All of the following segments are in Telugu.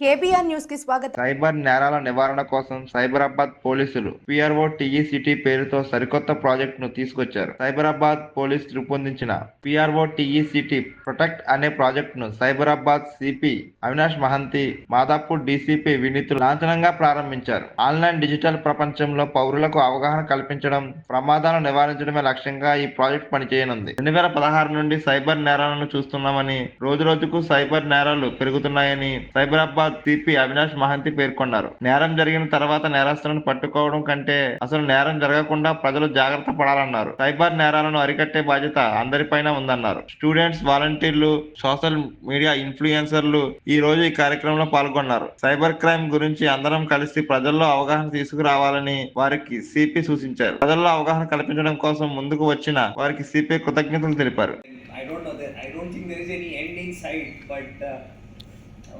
కేబీఆర్ న్యూస్కి స్వాగతం. సైబర్ నేరాల నివారణ కోసం సైబరాబాద్ పోలీసులు పిఆర్ఓ టీఈ సిటీ పేరుతో సరికొత్త ప్రాజెక్ట్ను తీసుకొచ్చారు. సైబరాబాద్ పోలీస్ రూపొందించిన పిఆర్ఓ టీఈ సిటీ ప్రొటెక్ట్ అనే ప్రాజెక్ట్ను సైబరాబాద్ సిపి అవినాష్ మహంతి మాదాపూర్ డీసీపీ వినీతులు లాంఛనంగా ప్రారంభించారు. ఆన్లైన్ డిజిటల్ ప్రపంచంలో పౌరులకు అవగాహన కల్పించడం ప్రమాదాలను నివారించడమే లక్ష్యంగా ఈ ప్రాజెక్ట్ పనిచేయనుంది. రెండు వేల పదహారు నుండి సైబర్ నేరాలను చూస్తున్నామని రోజు రోజుకు సైబర్ నేరాలు పెరుగుతున్నాయని సైబరాబాద్ సిపి అవినాష్ మహంతి పేర్కొన్నారు. నేరం జరిగిన తర్వాత నేరస్తులను పట్టుకోవడం కంటే అసలు నేరం జరగకుండా ప్రజలు జాగ్రత్త పడాలన్నారు. సైబర్ నేరాలను అరికట్టే బాధ్యత అందరిపైన ఉందన్నారు. స్టూడెంట్స్ వాలంటీర్లు సోషల్ మీడియా ఇన్ఫ్లుయెన్సర్లు ఈ రోజు ఈ కార్యక్రమంలో పాల్గొన్నారు. సైబర్ క్రైమ్ గురించి అందరం కలిసి ప్రజల్లో అవగాహన తీసుకురావాలని వారికి సిపి సూచించారు. ప్రజల్లో అవగాహన కల్పించడం కోసం ముందుకు వచ్చిన వారికి సిపి కృతజ్ఞతలు తెలిపారు. I don't know that I don't think there is any end in sight, but uh,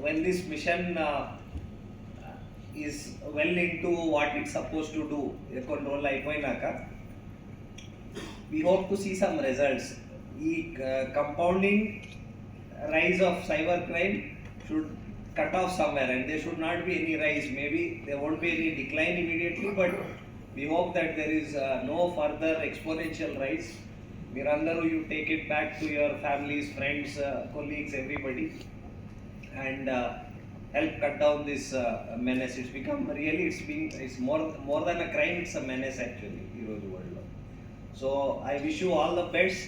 when this mission uh, is well into what it's supposed to do, కొన్ని రోజులు అయిపోయినాక we hope to see some results. ఈ compounding rise of cyber crime should cut off somewhere and there should not be any rise. Maybe there won't be any decline immediately, but we hope that there is uh, no further exponential rise. Mirandaru, you take it back to your families, friends, uh, colleagues, everybody, and uh, help cut down this uh, menace. It's become really, it's been, it's more more than a crime. It's a menace actually. ఈ రోజు world లో. So I wish you all the best.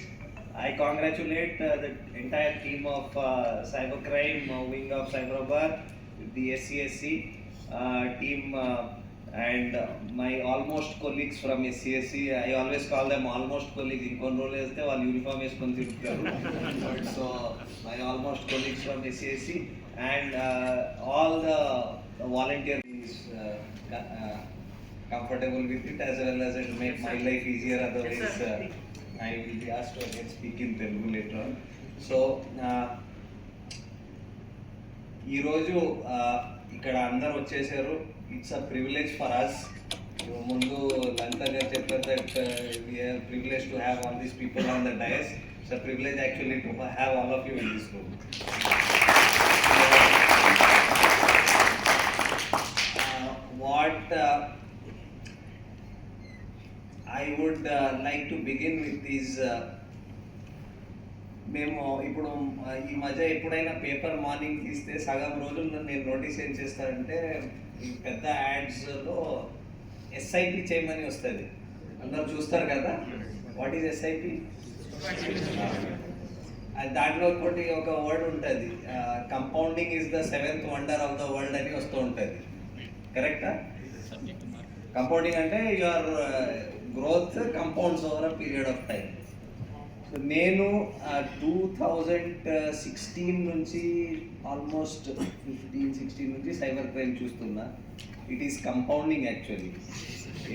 I congratulate uh, the entire team of uh, cybercrime uh, wing of Cyberabad, the SCSC uh, team, uh, and uh, my almost colleagues from SCSC. I always call them almost colleagues. ఇంకొన్ని రోజులు వేస్తే వాళ్ళు యూనిఫామ్ వేసుకొని తిరుగుతారు so my almost colleagues from SCSC And uh, all the, the volunteers uh, uh, comfortable with it as well as it make my life easier otherwise uh, I will be asked to again speak in Telugu later on. So, uh, ఈరోజు ఇక్కడ అందరు వచ్చేసారు it's a privilege for us ముందు లలిత గారు చెప్పారు that we're privilege to have all these people on the dais it's a privilege actually to have all of you in this room what I would uh, like to begin with. Uh, మేము ఇప్పుడు uh, ఈ మధ్య ఎప్పుడైనా పేపర్ మార్నింగ్ తీస్తే సగం రోజులు నేను నోటీస్ ఏం చేస్తానంటే ఈ పెద్ద యాడ్స్లో ఎస్ఐపి చేయమని వస్తుంది. అందరూ చూస్తారు కదా? వాట్ ఈజ్ ఎస్ఐపి దాంట్లో కొన్ని ఒక వర్డ్ ఉంటుంది. Compounding is the seventh wonder of the world అని వస్తూ ఉంటుంది. కరెక్టా కంపౌండింగ్ అంటే your growth compounds over a period of time so నేను టూ థౌజండ్ సిక్స్టీన్ నుంచి ఆల్మోస్ట్ ఫిఫ్టీన్ సిక్స్టీన్ నుంచి సైబర్ క్రైమ్ చూస్తున్నా. It is compounding actually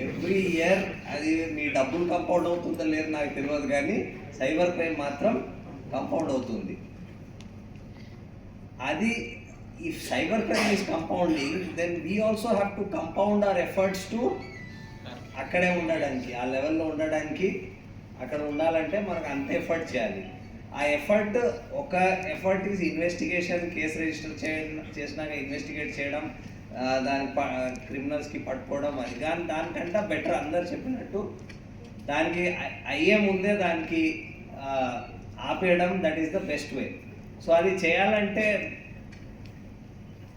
every year అది మీ డబ్బులు కంపౌండ్ అవుతుందో లేదో నాకు తెలియదు కానీ సైబర్ క్రైమ్ మాత్రం కంపౌండ్ అవుతుంది. అది if cyber crime is compounding then we also have to compound our efforts to అక్కడే ఉండడానికి ఆ లెవెల్లో ఉండడానికి అక్కడ ఉండాలంటే మనకు అంత ఎఫర్ట్ చేయాలి. ఆ ఎఫర్ట్ ఒక effort is investigation case register చేయడం చేసినాక ఇన్వెస్టిగేట్ చేయడం దాని క్రిమినల్స్కి పట్టుకోవడం అది కానీ దానికంటే బెటర్ అందరు చెప్పినట్టు దానికి అయ్యే ముందే దానికి ఆపేయడం that is the best way so అది చేయాలంటే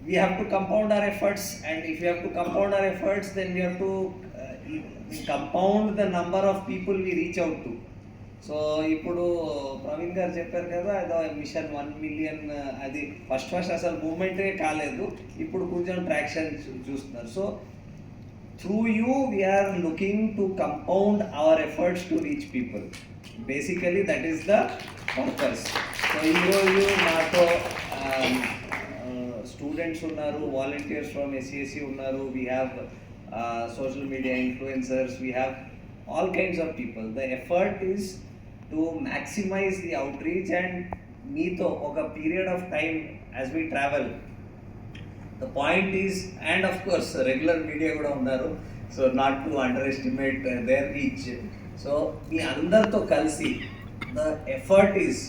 we have to compound our efforts and if you have to compound our efforts then you have to compound the number of people we reach out to so ఇప్పుడు ప్రవీణ్ గారు చెప్పారు కదా ఏదో మిషన్ వన్ మిలియన్ అది ఫస్ట్ ఫస్ట్ అసలు మూమెంటే కాలేదు. ఇప్పుడు కొంచెం ట్రాక్షన్ చూస్తున్నారు. So through you we're looking to compound our efforts to reach people basically that is the purpose so ఈరోజు నాతో స్టూడెంట్స్ ఉన్నారు వాలంటీర్స్ ఫ్రమ్ ఎస్సిఎస్సి ఉన్నారు we have social media influencers we have all kinds of people the effort is to maximise the outreach and మీతో ఒక period of time as we travel the point is and of course regular media కూడా ఉన్నారు. So not to underestimate their reach so మీ అందరితో కలిసి ద ఎఫర్ట్ ఈస్